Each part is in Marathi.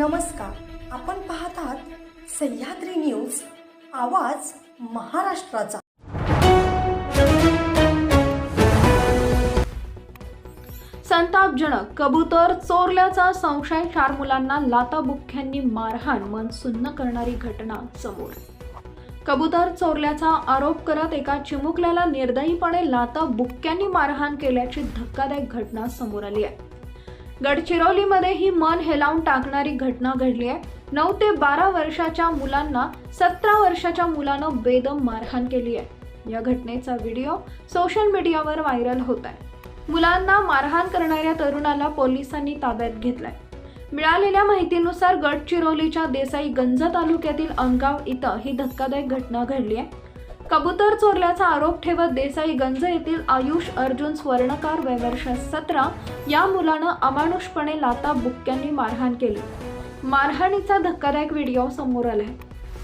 नमस्कार. आपण पाहत आहात सह्याद्री न्यूज आवाज महाराष्ट्राचा. संतापजनक कबूतर चोरल्याचा संशय चार मुलांना लाताबुक्क्यांनी मारहाण मन सुन्न करणारी घटना समोर. कबूतर चोरल्याचा आरोप करत एका चिमुकल्याला निर्दयीपणे लाता बुक्क्यांनी मारहाण केल्याची धक्कादायक घटना समोर आली आहे. गडचिरोलीमध्ये ही मन हेलावून टाकणारी घटना घडली आहे. नऊ ते बारा वर्षाच्या मुलांना सतरा वर्षाच्या मुलानं बेदम मारहाण केली आहे. या घटनेचा व्हिडिओ सोशल मीडियावर व्हायरल होत आहे. मुलांना मारहाण करणाऱ्या तरुणाला पोलिसांनी ताब्यात घेतलाय. मिळालेल्या माहितीनुसार गडचिरोलीच्या देसाई गंज तालुक्यातील अंगाव इथं ही धक्कादायक घटना घडली आहे. कबूतर चोरल्याचा आरोप ठेवत देसाई गंज येथील आयुष अर्जुन स्वर्णकार वयवर्ष सतरा या मुलानं अमानुषपणे लाता बुक्क्यांनी मारहाण केली. मारहाणीचा धक्कादायक व्हिडिओ समोर आलाय.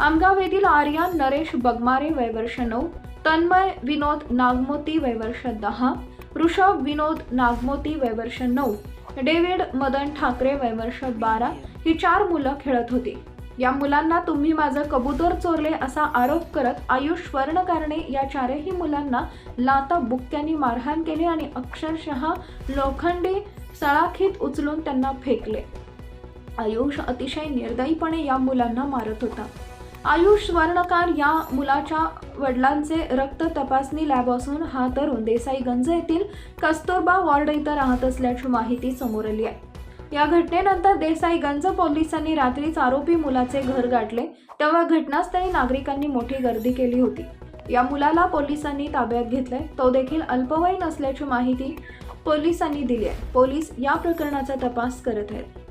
आमगाव येथील आर्यन नरेश बगमारे वयवर्ष नऊ तन्मय विनोद नागमोती वयवर्ष दहा ऋषभ विनोद नागमोती वयवर्ष नऊ डेव्हिड मदन ठाकरे वयवर्ष बारा ही चार मुलं खेळत होती. या मुलांना तुम्ही माझं कबूतर चोरले असा आरोप करत आयुष स्वर्णकारणे या चारही मुलांना लाता बुक्क्यांनी मारहाण केली आणि अक्षरशः लोखंडी सळाखीत उचलून त्यांना फेकले. आयुष अतिशय निर्दयीपणे या मुलांना मारत होता. आयुष स्वर्णकार या मुलाच्या वडिलांचे रक्त तपासणी लॅब असून हा तरुण देसाईगंज येथील कस्तुरबा वॉर्ड इथं राहत असल्याची माहिती समोर आली आहे. या घटनेनंतर देसाईगंज पोलिसांनी रात्रीच आरोपी मुलाचे घर गाठले. तेव्हा घटनास्थळी नागरिकांनी मोठी गर्दी केली होती. या मुलाला पोलिसांनी ताब्यात घेतलंय. तो देखील अल्पवयीन असल्याची माहिती पोलिसांनी दिली आहे. पोलीस या प्रकरणाचा तपास करत आहेत.